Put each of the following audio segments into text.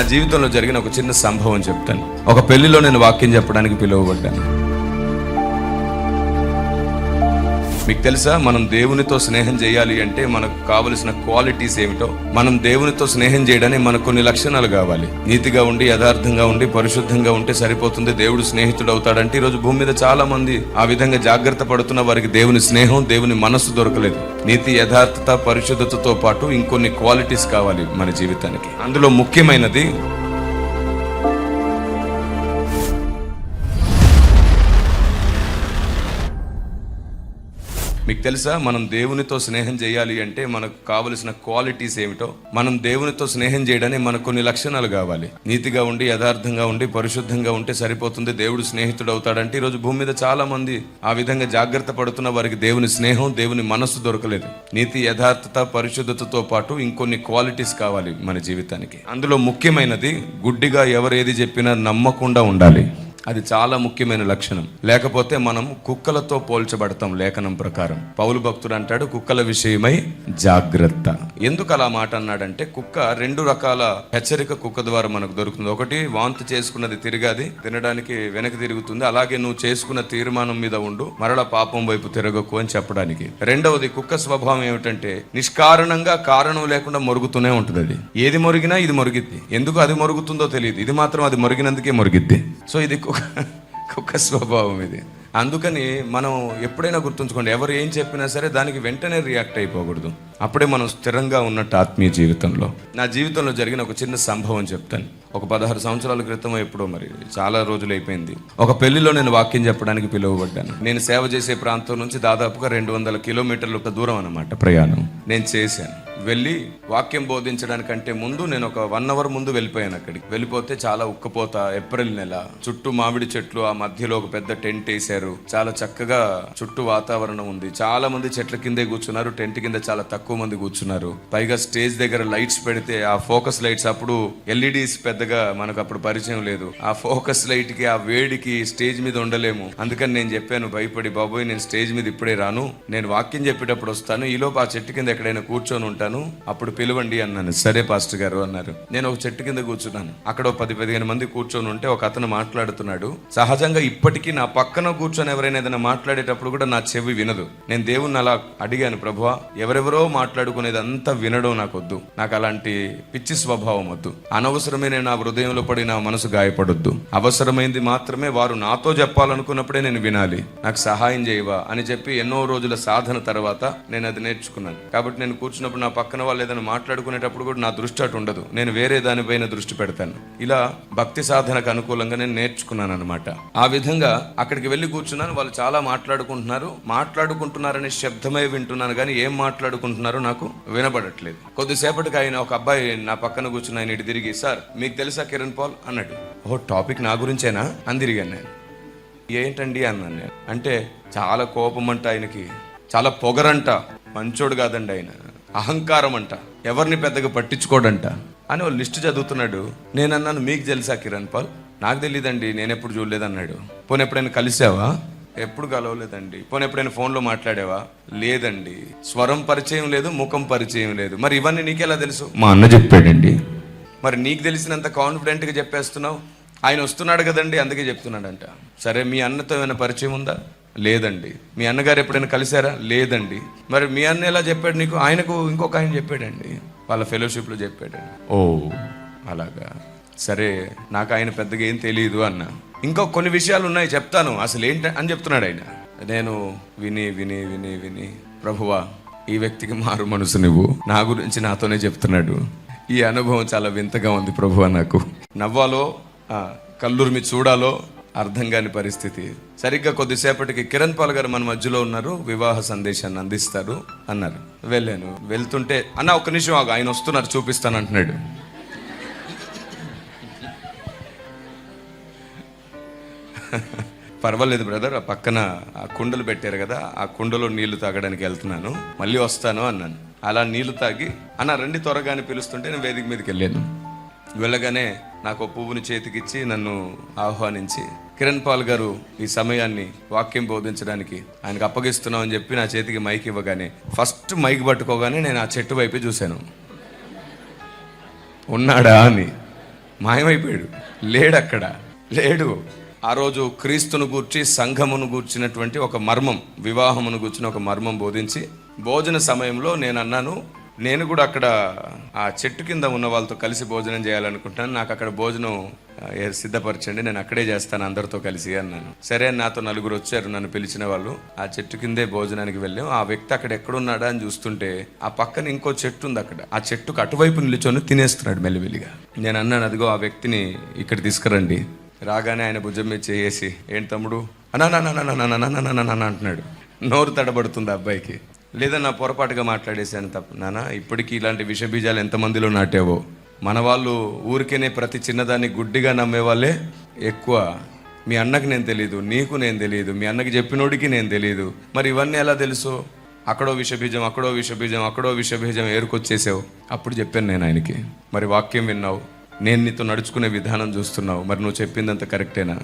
నా జీవితంలో జరిగిన ఒక చిన్న సంభవం చెప్తాను. ఒక పెళ్ళిలో నేను వాక్యం చెప్పడానికి పిలువబడ్డాను. మీకు తెలుసా? మనం దేవునితో స్నేహం చేయాలి అంటే మనకు కావలసిన క్వాలిటీస్ ఏమిటో? మనం దేవునితో స్నేహం చేయడానికి మనకు కొన్ని లక్షణాలు కావాలి. నీతిగా ఉండి యథార్థంగా ఉండి పరిశుద్ధంగా ఉంటే సరిపోతుంది. దేవుడు స్నేహితుడు అవుతాడంటే ఈరోజు భూమి మీద చాలా మంది ఆ విధంగా జాగ్రత్త పడుతున్న వారికి దేవుని స్నేహం దేవుని మనస్సు దొరకలేదు. నీతి యథార్థత పరిశుద్ధతతో పాటు ఇంకొన్ని క్వాలిటీస్ కావాలి మన జీవితానికి. అందులో ముఖ్యమైనది మీకు తెలుసా? మనం దేవునితో స్నేహం చేయాలి అంటే మనకు కావలసిన క్వాలిటీస్ ఏమిటో? మనం దేవునితో స్నేహం చేయడానికి మనకు కొన్ని లక్షణాలు కావాలి. నీతిగా ఉండి యథార్థంగా ఉండి పరిశుద్ధంగా ఉంటే సరిపోతుంది. దేవుడు స్నేహితుడు అవుతాడంటే ఈరోజు భూమి మీద చాలా మంది ఆ విధంగా జాగ్రత్త పడుతున్న వారికి దేవుని స్నేహం దేవుని మనస్సు దొరకలేదు. నీతి యథార్థత పరిశుద్ధతతో పాటు ఇంకొన్ని క్వాలిటీస్ కావాలి మన జీవితానికి. అందులో ముఖ్యమైనది గుడ్డిగా ఎవరు ఏది చెప్పినా నమ్మకుండా ఉండాలి. అది చాలా ముఖ్యమైన లక్షణం. లేకపోతే మనం కుక్కలతో పోల్చబడతాం లేఖనం ప్రకారం. పౌలు భక్తుడు అంటాడు కుక్కల విషయమై జాగ్రత్త. ఎందుకు అలా మాట అన్నాడంటే కుక్క రెండు రకాల హెచ్చరిక కుక్క ద్వారా మనకు దొరుకుతుంది. ఒకటి వాంతి చేసుకున్నది తిరగాది తినడానికి వెనక తిరుగుతుంది. అలాగే నువ్వు చేసుకున్న తీర్మానం మీద ఉండు మరల పాపం వైపు తిరగకు అని చెప్పడానికి. రెండవది కుక్క స్వభావం ఏమిటంటే నిష్కారణంగా కారణం లేకుండా మొరుగుతూనే ఉంటుంది అది. ఏది మొరిగినా ఇది మొరిగిద్ది. ఎందుకు అది మొరుగుతుందో తెలియదు. ఇది మాత్రం అది మొరిగినందుకే మొరిగిద్ది. సో ఇది కుక్క కుక్క స్వభావం ఇది. అందుకని మనం ఎప్పుడైనా గుర్తుంచుకోండి ఎవరు ఏం చెప్పినా సరే దానికి వెంటనే రియాక్ట్ అయిపోకూడదు. అప్పుడే మనం స్థిరంగా ఉన్నట్టు ఆత్మీయ జీవితంలో. నా జీవితంలో జరిగిన ఒక చిన్న సంభవం చెప్తాను. ఒక పదహారు సంవత్సరాల క్రితం ఎప్పుడో మరి చాలా రోజులు అయిపోయింది. ఒక పెళ్ళిలో నేను వాక్యం చెప్పడానికి పిలువబడ్డాను. నేను సేవ చేసే ప్రాంతం నుంచి దాదాపుగా రెండు వందల కిలోమీటర్ల దూరం అనమాట ప్రయాణం. నేను చేశాను. వెళ్ళి వాక్యం బోధించడానికంటే ముందు నేను ఒక వన్ అవర్ ముందు వెళ్ళిపోయాను అక్కడికి. వెళ్ళిపోతే చాలా ఉక్కపోత ఏప్రిల్ నెల. చుట్టూ మామిడి చెట్లు ఆ మధ్యలో ఒక పెద్ద టెంట్ వేశారు. చాలా చక్కగా చుట్టూ వాతావరణం ఉంది. చాలా మంది చెట్ల కిందే కూర్చున్నారు టెంట్ కింద చాలా తక్కువ మంది కూర్చున్నారు. పైగా స్టేజ్ దగ్గర లైట్స్ పెడితే ఆ ఫోకస్ లైట్స్ అప్పుడు ఎల్ఈడీస్ పెద్దగా మనకు అప్పుడు పరిచయం లేదు. ఆ ఫోకస్ లైట్కి ఆ వేడికి స్టేజ్ మీద ఉండలేము. అందుకని నేను చెప్పాను భయపడి బాబోయ్ నేను స్టేజ్ మీద ఇప్పుడే రాను. నేను వాక్యం చెప్పేటప్పుడు వస్తాను. ఈలోపు ఆ చెట్టు కింద ఎక్కడైనా కూర్చొని ఉంటాను. అప్పుడు పిలవండి అన్నాను. సరే పాస్టర్ గారు అన్నారు. నేను ఒక చెట్టు కింద కూర్చున్నాను. అక్కడ ఒక పది పదిహేను మంది కూర్చొని ఉంటే ఒక అతను మాట్లాడుతున్నాడు. సహజంగా ఇప్పటికీ నా పక్కన కూర్చొని ఎవరైనా ఏదైనా మాట్లాడేటప్పుడు కూడా నా చెవి వినదు. నేను దేవుణ్ణి అలా అడిగాను ప్రభువా ఎవరెవరో మాట్లాడుకునేది అంతా వినడం నాకు వద్దు నాకు అలాంటి పిచ్చి స్వభావం వద్దు. అనవసరమైన నా హృదయంలో పడి నా మనసు గాయపడొద్దు. అవసరమైంది మాత్రమే వారు నాతో చెప్పాలనుకున్నప్పుడే నేను వినాలి. నాకు సహాయం చేయవా? అని చెప్పి ఎన్నో రోజుల సాధన తర్వాత నేను అది నేర్చుకున్నాను. కాబట్టి నేను కూర్చున్నప్పుడు నా పక్కన వాళ్ళు ఏదైనా మాట్లాడుకునేటప్పుడు కూడా నా దృష్టి అటు ఉండదు. నేను వేరే దానిపైన దృష్టి పెడతాను. ఇలా భక్తి సాధనకు అనుకూలంగా నేను నేర్చుకున్నాను అనమాట ఆ విధంగా అక్కడికి వెళ్ళి కూర్చున్నాను. వాళ్ళు చాలా మాట్లాడుకుంటున్నారు. మాట్లాడుకుంటున్నారనే శబ్దమే వింటున్నాను కానీ ఏం మాట్లాడుకుంటున్నారో నాకు వినపడట్లేదు. కొద్దిసేపటికి ఆయన ఒక అబ్బాయి నా పక్కన కూర్చుని ఆయన ఇటు తిరిగి సార్ మీకు తెలుసా కిరణ్ పాల్? అన్నాడు. ఓ టాపిక్ నా గురించేనా? అని తిరిగాను నేను. ఏంటండి? అన్నాను నేను. అంటే చాలా కోపం అంట ఆయనకి. చాలా పొగరంట. మంచోడు కాదండి ఆయన. అహంకారం అంట ఎవరిని పెద్దగా పట్టించుకోడంట. అని ఒక లిస్ట్ చదువుతున్నాడు. నేను అన్నాను మీకు తెలుసా కిరణ్ పాల్? నాకు తెలియదండి నేను ఎప్పుడు చూడలేదన్నాడు. పోనీ ఎప్పుడైనా కలిసావా? ఎప్పుడు కలవలేదండి. పోనీ ఎప్పుడైనా ఫోన్లో మాట్లాడావా? లేదండి. స్వరం పరిచయం లేదు ముఖం పరిచయం లేదు. మరి ఇవన్నీ నీకెలా తెలుసు? మా అన్న చెప్పాడండి. మరి నీకు తెలిసినంత కాన్ఫిడెంట్గా చెప్పేస్తున్నావు. ఆయన వస్తున్నాడు కదండి అందుకే చెప్తున్నాడంట. సరే మీ అన్నతో ఏమైనా పరిచయం ఉందా? లేదండి. మీ అన్నగారు ఎప్పుడైనా కలిశారా? లేదండి. మరి మీ అన్న ఎలా చెప్పాడు నీకు? ఆయనకు ఇంకొక ఆయన చెప్పాడండి. వాళ్ళ ఫెలోషిప్లో చెప్పాడండి. ఓ. అలాగా. సరే నాకు ఆయన పెద్దగా ఏం తెలియదు అన్న. ఇంకా కొన్ని విషయాలు ఉన్నాయి చెప్తాను. అసలు ఏంటి అని చెప్తున్నాడు ఆయన. నేను విని విని విని విని ప్రభువా ఈ వ్యక్తికి మారు మనసు నువ్వు. నా గురించి నాతోనే చెప్తున్నాడు. ఈ అనుభవం చాలా వింతగా ఉంది ప్రభువా నాకు. నవ్వాలో కళ్ళురిమి చూడాలో అర్థం కాని పరిస్థితి. సరిగ్గా కొద్దిసేపటికి కిరణ్ పాల్ గారు మన మధ్యలో ఉన్నారు వివాహ సందేశాన్ని అందిస్తారు అన్నారు. వెళ్ళాను. వెళ్తుంటే అన్న ఒక్క నిమిషం ఆగు ఆయన వస్తున్నారు చూపిస్తాను అంటున్నాడు. పర్వాలేదు బ్రదర్ ఆ పక్కన ఆ కుండలు పెట్టారు కదా ఆ కుండలో నీళ్ళు తాగడానికి వెళ్తున్నాను. మళ్ళీ వస్తాను అన్నాను. అలా నీళ్ళు తాగి అన్న రండి త్వరగా అని పిలుస్తుంటే నేను వేదిక మీదకి వెళ్ళాను. వెళ్ళగానే నాకు పువ్వుని చేతికిచ్చి నన్ను ఆహ్వానించి. కిరణ్ పాల్ గారు ఈ సమయాన్ని వాక్యం బోధించడానికి ఆయనకు అప్పగిస్తున్నాం అని చెప్పి నా చేతికి మైక్ ఇవ్వగానే ఫస్ట్ మైక్ పట్టుకోగానే నేను ఆ చెట్టు వైపే చూశాను. ఉన్నాడా అని. మాయమైపోయాడు. లేడు అక్కడ లేడు. ఆ రోజు క్రీస్తును గూర్చి సంఘమును గూర్చినటువంటి ఒక మర్మం వివాహమును గూర్చిన ఒక మర్మం బోధించి భోజన సమయంలో నేను అన్నాను నేను కూడా అక్కడ ఆ చెట్టు కింద ఉన్న వాళ్ళతో కలిసి భోజనం చేయాలనుకుంటున్నాను. నాకు అక్కడ భోజనం సిద్ధపరచండి నేను అక్కడే చేస్తాను అందరితో కలిసి అన్నాను. సరే నాతో నలుగురు వచ్చారు నన్ను పిలిచిన వాళ్ళు. ఆ చెట్టు కిందే భోజనానికి వెళ్ళాం. ఆ వ్యక్తి అక్కడ ఎక్కడున్నాడా అని చూస్తుంటే ఆ పక్కన ఇంకో చెట్టు ఉంది అక్కడ. ఆ చెట్టుకు అటువైపు నిల్చొని తినేస్తున్నాడు మెల్లిమెల్లిగా. నేను అన్నాను అదిగో ఆ వ్యక్తిని ఇక్కడ తీసుకురండి. రాగానే ఆయన భుజం మీద చేసి ఏంటి తమ్ముడు? అన్నా అంటున్నాడు నోరు తడబడుతుంది ఆ అబ్బాయికి లేదా నా పొరపాటుగా మాట్లాడేశాను తప్ప. నానా ఇప్పటికీ ఇలాంటి విషబీజాలు ఎంతమందిలో నాటావో? మన వాళ్ళు ఊరికేనే ప్రతి చిన్నదాన్ని గుడ్డిగా నమ్మే వాళ్ళే ఎక్కువ. మీ అన్నకి నేను తెలియదు నీకు నేను తెలియదు మీ అన్నకి చెప్పినోడికి నేను తెలియదు మరి ఇవన్నీ ఎలా తెలుసు? అక్కడో విషబీజం అక్కడో విషబీజం అక్కడో విషబీజం ఏరుకొచ్చేసావు. అప్పుడు చెప్పాను నేను ఆయనకి. మరి వాక్యం విన్నావు? నేను నీతో నడుచుకునే విధానం చూస్తున్నావు. మరి నువ్వు చెప్పిందంత కరెక్టేనా?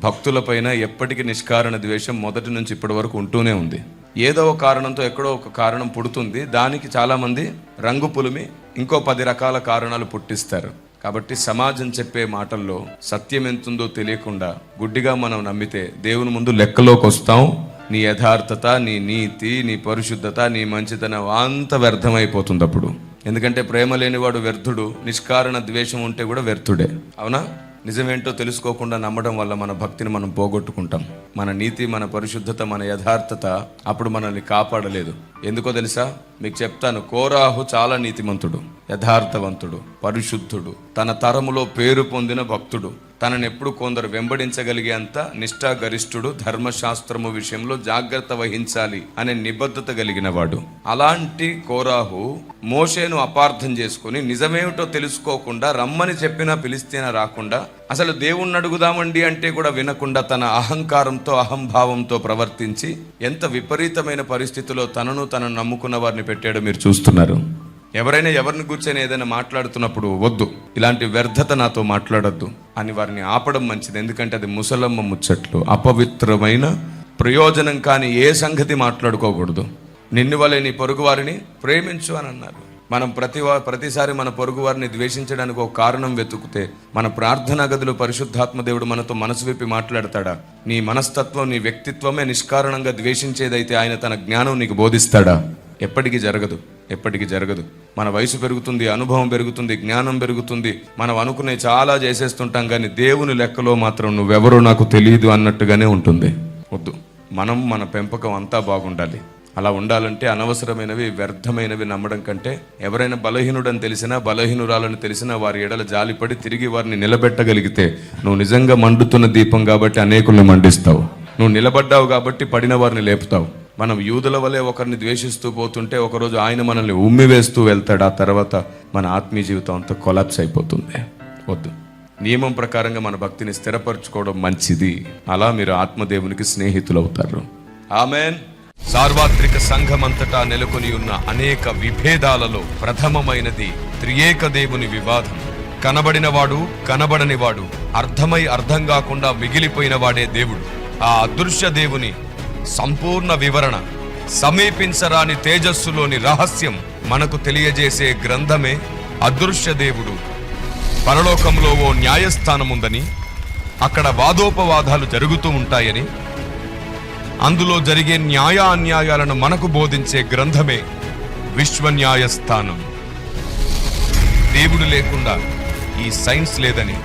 భక్తులపైన ఎప్పటికీ నిష్కారణ ద్వేషం మొదటి నుంచి ఇప్పటి వరకు ఉంటూనే ఉంది. ఏదో ఒక కారణంతో ఎక్కడో ఒక కారణం పుడుతుంది. దానికి చాలామంది రంగు పులిమి ఇంకో పది రకాల కారణాలు పుట్టిస్తారు. కాబట్టి సమాజం చెప్పే మాటల్లో సత్యం ఎంతుందో తెలియకుండా గుడ్డిగా మనం నమ్మితే దేవుని ముందు లెక్కలోకి వస్తాం. నీ యథార్థత నీ నీతి నీ పరిశుద్ధత నీ మంచితనం అంత వ్యర్థమైపోతుంది అప్పుడు. ఎందుకంటే ప్రేమ లేనివాడు వ్యర్థుడు నిష్కారణ ద్వేషం ఉంటే కూడా వ్యర్థుడే. అవునా? నిజమేంటో తెలుసుకోకుండా నమ్మడం వల్ల మన భక్తిని మనం పోగొట్టుకుంటాం. మన నీతి మన పరిశుద్ధత మన యథార్థత అప్పుడు మనల్ని కాపాడలేదు. ఎందుకో తెలుసా? మీకు చెప్తాను కోరాహు చాలా నీతిమంతుడు యథార్థవంతుడు పరిశుద్ధుడు తన తరములో పేరు పొందిన భక్తుడు. తనని ఎప్పుడు కొందరు వెంబడించగలిగేంత నిష్ఠాగరిష్ఠుడు ధర్మశాస్త్రము విషయంలో జాగ్రత్త వహించాలి అనే నిబద్ధత కలిగిన వాడు. అలాంటి కోరాహు మోషేను అపార్థం చేసుకుని నిజమేమిటో తెలుసుకోకుండా రమ్మని చెప్పినా పిలిస్తేనా రాకుండా అసలు దేవుణ్ణి అడుగుదామండి అంటే కూడా వినకుండా తన అహంకారంతో అహంభావంతో ప్రవర్తించి ఎంత విపరీతమైన పరిస్థితిలో తనను తనను నమ్ముకున్న వారిని పెట్టాడో మీరు చూస్తున్నారు. ఎవరైనా ఎవరిని కూర్చొని ఏదైనా మాట్లాడుతున్నప్పుడు వద్దు. ఇలాంటి వ్యర్థత నాతో మాట్లాడొద్దు. అని వారిని ఆపడం మంచిది. ఎందుకంటే అది ముసలమ్మ ముచ్చట్లు. అపవిత్రమైన ప్రయోజనం కాని ఏ సంగతి మాట్లాడుకోకూడదు. నిన్ను వలె నీ పొరుగు వారిని ప్రేమించు అని అన్నారు. మనం ప్రతి ప్రతిసారి మన పొరుగు వారిని ద్వేషించడానికి ఒక కారణం వెతుకుతే మన ప్రార్థనా గదిలో పరిశుద్ధాత్మ దేవుడు మనతో మనసు విప్పి మాట్లాడతాడా? నీ మనస్తత్వం నీ వ్యక్తిత్వమే నిష్కారణంగా ద్వేషించేదైతే ఆయన తన జ్ఞానం నీకు బోధిస్తాడా? ఎప్పటికీ జరగదు ఎప్పటికీ జరగదు. మన వయసు పెరుగుతుంది అనుభవం పెరుగుతుంది జ్ఞానం పెరుగుతుంది. మనం అనుకునే చాలా చేసేస్తుంటాం కానీ దేవుని లెక్కలో మాత్రం నువ్వెవరో నాకు తెలియదు అన్నట్టుగానే ఉంటుంది. వద్దు. మనం మన పెంపకం అంతా బాగుండాలి. అలా ఉండాలంటే అనవసరమైనవి వ్యర్థమైనవి నమ్మడం కంటే ఎవరైనా బలహీనుడని తెలిసినా బలహీనురాలని తెలిసినా వారి ఎడల జాలిపడి తిరిగి వారిని నిలబెట్టగలిగితే నువ్వు నిజంగా మండుతున్న దీపం కాబట్టి అనేకుల్ని మండిస్తావు. నువ్వు నిలబడ్డావు కాబట్టి పడిన వారిని లేపుతావు. మనం యూదుల వలె ఒకరిని ద్వేషిస్తూ పోతుంటే ఒకరోజు ఆయన మనల్ని ఉమ్మి వేస్తూ వెళ్తాడు. ఆ తర్వాత మన ఆత్మీయ జీవితం అంతా కొలాప్స్ అయిపోతుంది. వద్దు. నియమం ప్రకారంగా మన భక్తిని స్థిరపరచుకోవడం మంచిది. అలా మీరు ఆత్మదేవునికి స్నేహితులు అవుతారు ఆమెన్. సార్వత్రిక సంఘమంతటా నెలకొని ఉన్న అనేక విభేదాలలో ప్రథమమైనది త్రియేక దేవుని వివాదం. కనబడినవాడు కనబడనివాడు అర్థమై అర్థం కాకుండా మిగిలిపోయిన వాడే దేవుడు. ఆ అదృశ్య దేవుని సంపూర్ణ వివరణ సమీపించరాని తేజస్సులోని రహస్యం మనకు తెలియజేసే గ్రంథమే అదృశ్య దేవుడు. పరలోకంలో ఓ న్యాయస్థానముందని అక్కడ వాదోపవాదాలు జరుగుతూ ఉంటాయని అందులో జరిగే న్యాయ అన్యాయాలను మనకు బోధించే గ్రంథమే విశ్వ న్యాయస్థానం దేవుడు లేకుండా ఈ సైన్స్ లేదని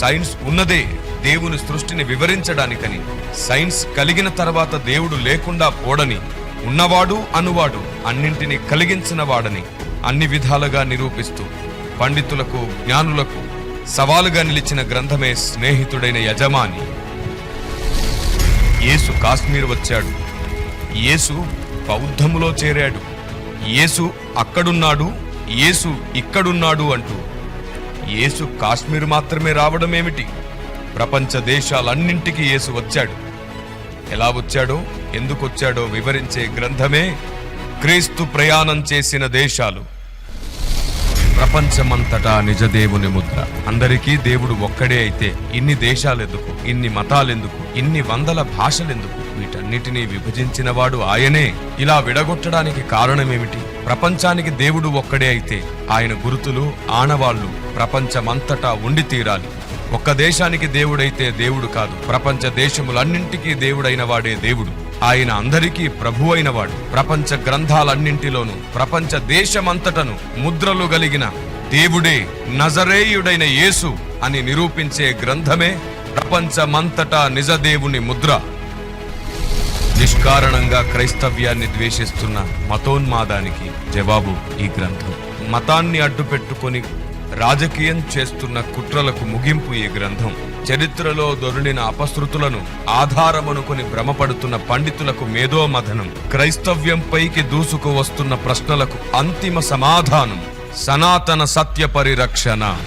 సైన్స్ ఉన్నదే. దేవుని సృష్టిని వివరించడానికని సైన్స్ కలిగిన తర్వాత దేవుడు లేకుండా పోడని ఉన్నవాడు అనువాడు అన్నింటినీ కలిగించిన వాడని అన్ని విధాలుగా నిరూపిస్తూ పండితులకు జ్ఞానులకు సవాలుగా నిలిచిన గ్రంథమే స్నేహితుడైన యజమాని. యేసు కాశ్మీర్ వచ్చాడు. యేసు బౌద్ధములో చేరాడు. యేసు అక్కడున్నాడు. యేసు ఇక్కడున్నాడు అంటూ యేసు కాశ్మీర్ మాత్రమే రావడం ఏమిటి ప్రపంచ దేశాలన్నింటికీ యేసు వచ్చాడు. ఎలా వచ్చాడో ఎందుకు వచ్చాడో వివరించే గ్రంథమే క్రీస్తు ప్రయాణం చేసిన దేశాలు. ప్రపంచమంతటా నిజ దేవుని ముద్ర. అందరికీ దేవుడు ఒక్కడే అయితే ఇన్ని దేశాలెందుకు ఇన్ని మతాలెందుకు ఇన్ని వందల భాషలెందుకు? వీటన్నిటినీ విభజించిన వాడు ఆయనే. ఇలా విడగొట్టడానికి కారణమేమిటి? ప్రపంచానికి దేవుడు ఒక్కడే అయితే ఆయన గురుతులు ఆనవాళ్ళు ప్రపంచమంతటా ఉండి తీరాలి. ఒక్క దేశానికి దేవుడైతే దేవుడు కాదు. ప్రపంచ దేశములన్నింటికీ దేవుడైన వాడే దేవుడు. ఆయన అందరికీ ప్రభు అయినవాడు ప్రపంచ గ్రంథాలన్నింటిలోనూ ప్రపంచ దేశమంతటను ముద్రలు కలిగిన దేవుడే నజరేయుడైన యేసు అని నిరూపించే గ్రంథమే ప్రపంచమంతటా నిజ దేవుని ముద్ర. నిష్కారణంగా క్రైస్తవ్యాన్ని ద్వేషిస్తున్న మతోన్మాదానికి జవాబు ఈ గ్రంథం. మతాన్ని అడ్డుపెట్టుకొని రాజకీయం చేస్తున్న కుట్రలకు ముగింపు ఈ గ్రంథం. చరిత్రలో దొరిలిన అపశృతులను ఆధారమనుకొని భ్రమపడుతున్న పండితులకు మేధోమథనం. క్రైస్తవ్యంపైకి దూసుకు వస్తున్న ప్రశ్నలకు అంతిమ సమాధానం. సనాతన సత్య పరిరక్షణ.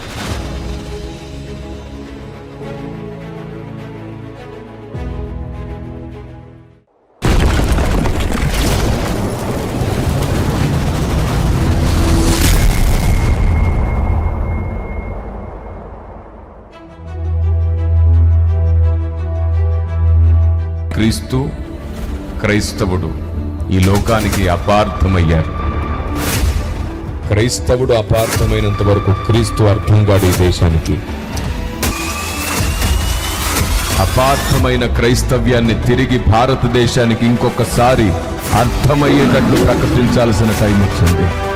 క్రీస్తు క్రైస్తవుడు ఈ లోకానికి అపార్థమయ్యారు. క్రైస్తవుడు అపార్థమైనంత వరకు క్రీస్తు అర్థం కాడు ఈ దేశానికి. అపార్థమైన క్రైస్తవ్యాన్ని తిరిగి భారతదేశానికి ఇంకొకసారి అర్థమయ్యేటట్లు ప్రకటించాల్సిన టైం వచ్చింది.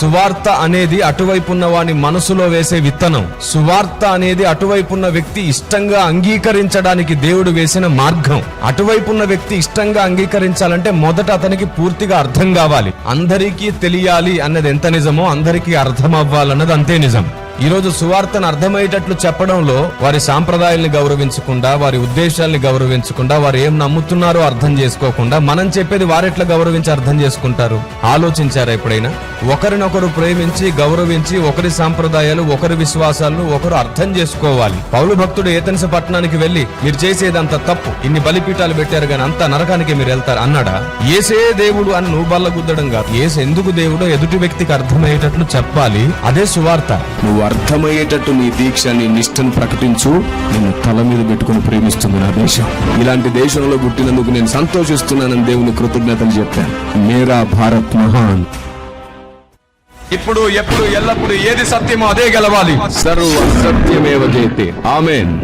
సువార్త అనేది అటువైపున్న వాని మనసులో వేసే విత్తనం. సువార్త అనేది అటువైపున్న వ్యక్తి ఇష్టంగా అంగీకరించడానికి దేవుడు వేసిన మార్గం. అటువైపున్న వ్యక్తి ఇష్టంగా అంగీకరించాలంటే మొదట అతనికి పూర్తిగా అర్థం కావాలి. అందరికీ తెలియాలి అన్నది ఎంత నిజమో అందరికీ అర్థం అవ్వాలన్నది అంతే నిజం. ఈరోజు సువార్తను అర్థమయ్యేటట్లు చెప్పడంలో వారి సాంప్రదాయాల్ని గౌరవించకుండా వారి ఉద్దేశాల్ని గౌరవించకుండా వారు ఏం నమ్ముతున్నారో అర్థం చేసుకోకుండా మనం చెప్పేది వారెట్లా గౌరవించి అర్థం చేసుకుంటారు? ఆలోచించారా ఎప్పుడైనా? ఒకరినొకరు ప్రేమించి గౌరవించి ఒకరి సాంప్రదాయాలు ఒకరి విశ్వాసాలను ఒకరు అర్థం చేసుకోవాలి. పౌలు భక్తుడు ఏతెన్స పట్టణానికి వెళ్ళి మీరు చేసేదంత తప్పు ఇన్ని బలిపీఠాలు పెట్టారు గాని అంత నరకానికి మీరు వెళ్తారు? అన్నాడా? ఏసే దేవుడు అని నువ్వు బల్లగుద్దడం కాదు. ఏసు ఎందుకు దేవుడో ఎదుటి వ్యక్తికి అర్థమయ్యేటట్లు చెప్పాలి. అదే సువార్త. నువ్వు అర్థమయ్యేటట్టు నీ దీక్ష నీ నిష్టను ప్రకటించు. నేను తల మీద పెట్టుకుని ప్రేమిస్తుంది నా దేశం. ఇలాంటి దేశంలో పుట్టినందుకు నేను సంతోషిస్తున్నానని దేవుని కృతజ్ఞతలు చెప్పాను. మేరా భారత్ మహాన్. ఇప్పుడు ఎప్పుడు ఎల్లప్పుడు ఏది సత్యమో అదే గెలవాలి. సర్వ సత్యమేవ జయతే. ఆమెన్.